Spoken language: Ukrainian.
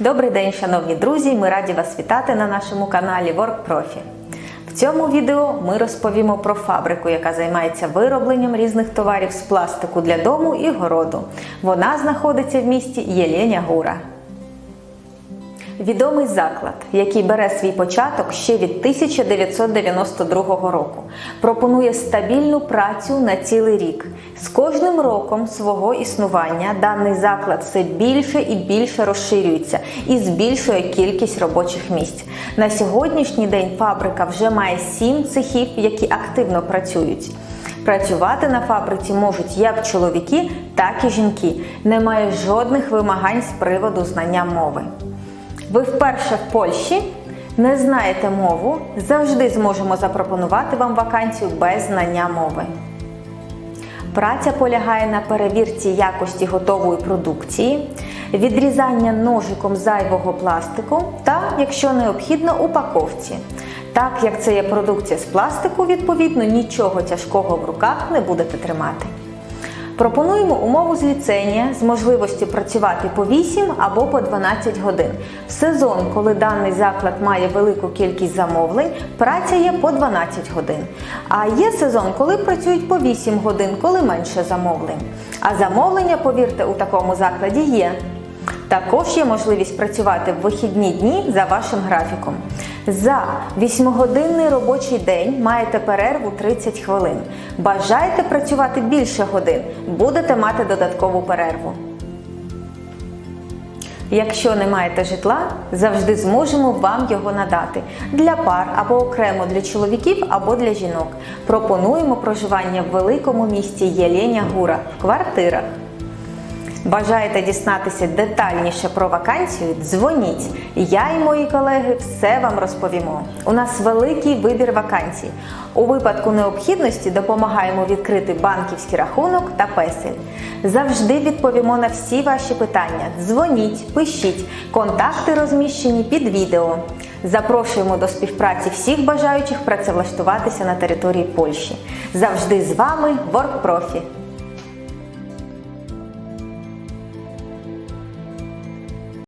Добрий день, шановні друзі! Ми раді вас вітати на нашому каналі WorkProfi. В цьому відео ми розповімо про фабрику, яка займається виробленням різних товарів з пластику для дому і городу. Вона знаходиться в місті Єленя Гура. Відомий заклад, який бере свій початок ще від 1992 року, пропонує стабільну працю на цілий рік. З кожним роком свого існування даний заклад все більше і більше розширюється і збільшує кількість робочих місць. На сьогоднішній день фабрика вже має сім цехів, які активно працюють. Працювати на фабриці можуть як чоловіки, так і жінки. Немає жодних вимагань з приводу знання мови. Ви вперше в Польщі не знаєте мову, завжди зможемо запропонувати вам вакансію без знання мови. Праця полягає на перевірці якості готової продукції, відрізання ножиком зайвого пластику та, якщо необхідно, упаковці. Так як це є продукція з пластику, відповідно нічого тяжкого в руках не будете тримати. Пропонуємо умову з з можливістю працювати по 8 або по 12 годин. В сезон, коли даний заклад має велику кількість замовлень, праця є по 12 годин. А є сезон, коли працюють по 8 годин, коли менше замовлень. А замовлення, повірте, у такому закладі є. Також є можливість працювати в вихідні дні за вашим графіком. За 8-годинний робочий день маєте перерву 30 хвилин. Бажаєте працювати більше годин, будете мати додаткову перерву. Якщо не маєте житла, завжди зможемо вам його надати для пар або окремо для чоловіків або для жінок. Пропонуємо проживання в великому місті Єленя Гура в квартирах. Бажаєте дізнатися детальніше про вакансію? Дзвоніть. Я і мої колеги все вам розповімо. У нас великий вибір вакансій. У випадку необхідності допомагаємо відкрити банківський рахунок та песель. Завжди відповімо на всі ваші питання. Дзвоніть, пишіть, контакти розміщені під відео. Запрошуємо до співпраці всіх бажаючих працевлаштуватися на території Польщі. Завжди з вами WorkProfi.